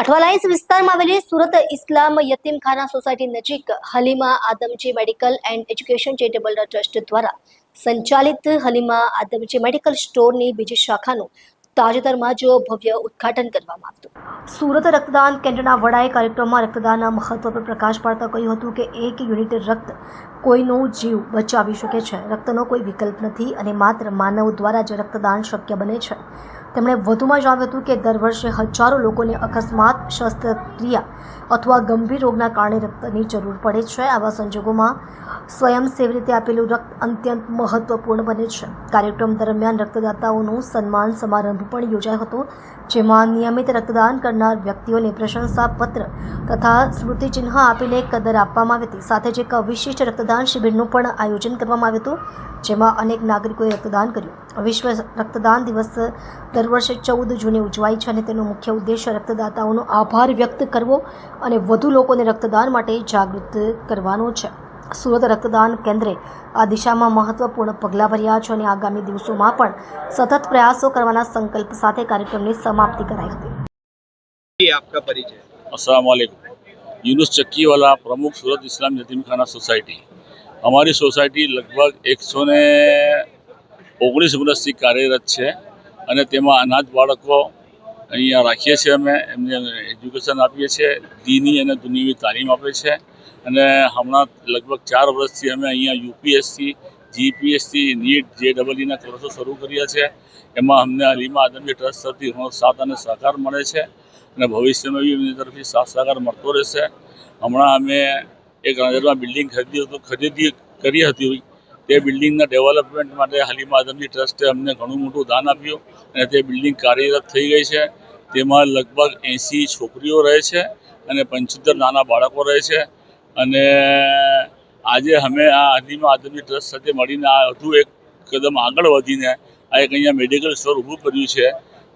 અઠવાલાઈન્સ વિસ્તારમાં આવેલી સુરત ઇસ્લામ યતીમખાના સોસાયટી નજીક Halima Adamji medical and education charitable trust દ્વારા સંચાલિત હલીમા આદમજી મેડિકલ સ્ટોરની બીજી શાખાનું તાજેતરમાં જ ભવ્ય ઉદ્ઘાટન કરવામાં આવ્યું. સુરત રક્તદાન કેન્દ્રના વડાએ કાર્યક્રમમાં રક્તદાનના મહત્વ પર પ્રકાશ પાડતા કહ્યું હતું કે એક યુનિટ રક્ત કોઈનો જીવ બચાવી શકે છે. રક્તનો કોઈ વિકલ્પ નથી અને માત્ર માનવ દ્વારા જ રક્તદાન શક્ય બને છે. તેમણે વધુમાં જણાવ્યું હતું કે દર વર્ષે હજારો લોકોને અકસ્માત, શસ્ત્રક્રિયા અથવા ગંભીર રોગના કારણે રક્તની જરૂર પડે છે. આવા સંજોગોમાં સ્વયંસેવી રીતે આપેલું રક્ત અત્યંત મહત્વપૂર્ણ બને છે. કાર્યક્રમ દરમિયાન રક્તદાતાઓનું સન્માન સમારંભ પણ યોજાયો હતો, જેમાં નિયમિત રક્તદાન કરનાર વ્યક્તિઓને પ્રશંસાપત્ર તથા સ્મૃતિચિહ્ન આપીને કદર આપવામાં આવી હતી. સાથે જ એક વિશિષ્ટ રક્તદાન શિબિરનું પણ આયોજન કરવામાં આવ્યું હતું, જેમાં અનેક નાગરિકોએ રક્તદાન કર્યું. વિશ્વ રક્તદાન દિવસ દર વર્ષે ચૌદ જૂને ઉજવાય છે અને તેનો મુખ્ય ઉદ્દેશ્ય રક્તદાતાઓનો આભાર વ્યક્ત કરવો અને વધુ લોકોને રક્તદાન માટે જાગૃત કરવાનો છે. સુરત રક્તદાન કેન્દ્રે આ દિશામાં મહત્વપૂર્ણ પગલાં ભર્યા છે અને આગામી દિવસોમાં પણ સતત પ્રયાસો કરવાના સંકલ્પ સાથે કાર્યક્રમની સમાપ્તિ કરાઈ હતી. યુનુસ ચક્કીવાલા પ્રમુખ સુરત ઇસ્લામ જતીમખાના સોસાયટી. અમારી સોસાયટી લગભગ એકસો ને ઓગણીસ વર્ષથી કાર્યરત છે. અને તેમાં અનાથ બાળકો અહીંયા રાખીએ છીએ અમે. એમને એજ્યુકેશન આપીએ છીએ. દીની અને દુનિયાની તાલીમ આપે છે. અને હમણાં લગભગ ચાર વર્ષથી અમે અહીંયા યુપીએસસી, જીપીએસસી, નીટ જે ડબલઈના કોર્સો શરૂ કર્યા છે. એમાં અમને અલીમા આદમી ટ્રસ્ટ તરફથી ઘણો સાથ અને સહકાર મળે છે. અને ભવિષ્યમાં બી એમની તરફથી સાથ સહકાર મળતો રહેશે. હમણાં અમે એક નજરમાં બિલ્ડિંગ ખરીદી હતું, ખરીદી કરી હતી તે બિલ્ડિંગના ડેવલપમેન્ટ માટે હલીમા આદમની ટ્રસ્ટે અમને ઘણું મોટું દાન આપ્યું અને તે બિલ્ડિંગ કાર્યરત થઈ ગઈ છે. તેમાં લગભગ એંસી છોકરીઓ રહે છે અને પંચોતેર નાના બાળકો રહે છે. અને આજે અમે આ હલીમા આદમની ટ્રસ્ટ સાથે મળીને આ વધુ એક કદમ આગળ વધીને આ એક અહીંયા મેડિકલ સ્ટોર ઊભું કર્યું છે.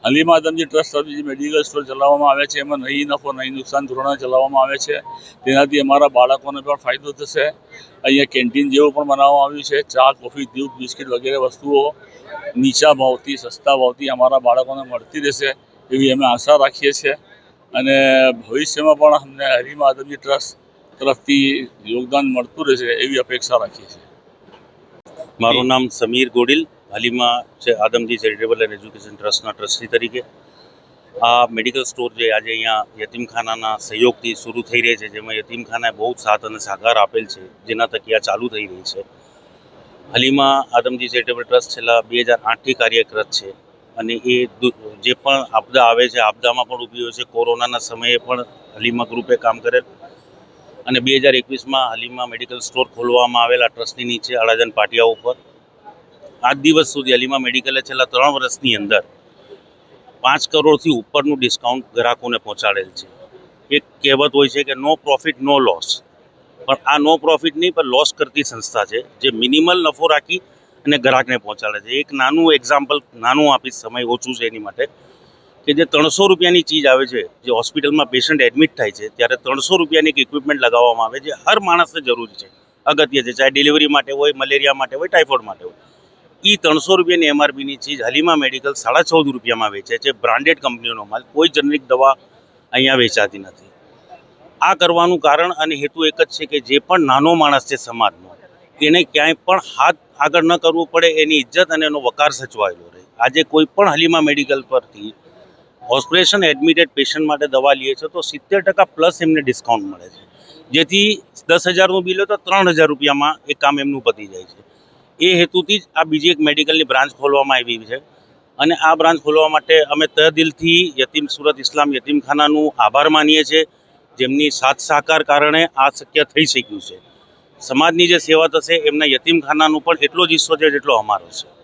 હલીમા આદમજી ટ્રસ્ટ તરફથી મેડિકલ સ્ટોર ચલાવવામાં આવે છે, એમાં નહીં નફો, નહીં નુકસાન ધોરણે ચલાવવામાં આવે છે. તેનાથી અમારા બાળકોને પણ ફાયદો થશે. અહીંયા કેન્ટીન જેવું પણ બનાવવામાં આવ્યું છે. ચા, કોફી, દૂધ, બિસ્કિટ વગેરે વસ્તુઓ નીચા ભાવથી, સસ્તા ભાવથી અમારા બાળકોને મળતી રહેશે એવી અમે આશા રાખીએ છીએ. અને ભવિષ્યમાં પણ અમને હલીમા આદમજી ટ્રસ્ટ તરફથી યોગદાન મળતું રહેશે એવી અપેક્ષા રાખીએ છીએ. મારું નામ સમીર ગોડિલ. હાલીમાં છે આદમજી ચેરિટેબલ એન્ડ એજ્યુકેશન ટ્રસ્ટના ટ્રસ્ટી તરીકે. આ મેડિકલ સ્ટોર જે આજે અહીંયા યતીમખાનાના સહયોગથી શરૂ થઈ રહી છે, જેમાં યતીમખાનાએ બહુ જ સાથ અને સહકાર આપેલ છે, જેના તકી આ ચાલુ થઈ રહી છે. હાલીમાં આદમજી ચેરિટેબલ ટ્રસ્ટ છેલ્લા બે હજાર આઠથી કાર્યરત છે અને એ જે પણ આપદા આવે છે, આપદામાં પણ ઊભી હોય છે, કોરોનાના સમયે પણ હલીમા ગ્રુપે કામ કરેલ. અને બે હજાર એકવીસમાં હાલીમાં મેડિકલ સ્ટોર ખોલવામાં આવેલા ટ્રસ્ટની નીચે અડાજન પાટિયા ઉપર આજ દિવસ સુધી અલીમા મેડિકલે છેલ્લા ત્રણ વર્ષની અંદર પાંચ કરોડથી ઉપરનું ડિસ્કાઉન્ટ ગ્રાહકોને પહોંચાડેલ છે. એક કહેવત હોય છે કે નો પ્રોફિટ નો લોસ પણ આ નો પ્રોફિટ નહીં, પણ લોસ કરતી સંસ્થા છે, જે મિનિમલ નફો રાખી અને ગ્રાહકને પહોંચાડે છે. એક નાનું એક્ઝામ્પલ નાનું આપીશ, સમય ઓછું છે એની માટે, કે જે ત્રણસો રૂપિયાની ચીજ આવે છે, જે હોસ્પિટલમાં પેશન્ટ એડમિટ થાય છે, ત્યારે ત્રણસો રૂપિયાની એક ઇક્વિપમેન્ટ લગાવવામાં આવે છે. હર માણસને જરૂરી છે. અગત્ય છે, ચાહે ડિલિવરી માટે હોય, મલેરિયા માટે હોય ટાઇફોઇડ માટે હોય. એ ત્રણસો રૂપિયાની એમઆરપીની ચીજ હલીમા મેડિકલ સાડા ચૌદ રૂપિયામાં વેચે છે. બ્રાન્ડેડ કંપનીઓનો માલ કોઈ જનરિક દવા અહીંયા વેચાતી નથી. આ કરવાનું કારણ અને હેતુ એક જ છે કે જે પણ નાનો માણસ છે સમાજનો તેને ક્યાંય પણ હાથ આગળ ન કરવું પડે, એની ઇજ્જત અને એનો વકાર સચવાયેલો રહે. આજે કોઈ પણ હલીમા મેડિકલ પરથી ઓપરેશન એડમિટેડ પેશન્ટ માટે દવા લઈએ છે તો સિત્તેર ટકા પ્લસ એમને ડિસ્કાઉન્ટ મળે છે. જેથી દસ હજારનું બિલ હોય તો ત્રણ હજાર રૂપિયામાં એ કામ એમનું પતી જાય છે. એ હેતુથી જ આ બીજી એક મેડિકલની બ્રાન્ચ ખોલવામાં આવી છે. અને આ બ્રાન્ચ ખોલવા માટે અમે તહદિલથી યતીમ સુરત ઇસ્લામ યતીમખાનાનું આભાર માનીએ છીએ, જેમની સાથ સહકાર કારણે આ શક્ય થઈ શક્યું છે. સમાજની જે સેવા થશે, એમના યતીમખાનાનું પણ એટલો જ હિસ્સો છે જેટલો અમારો છે.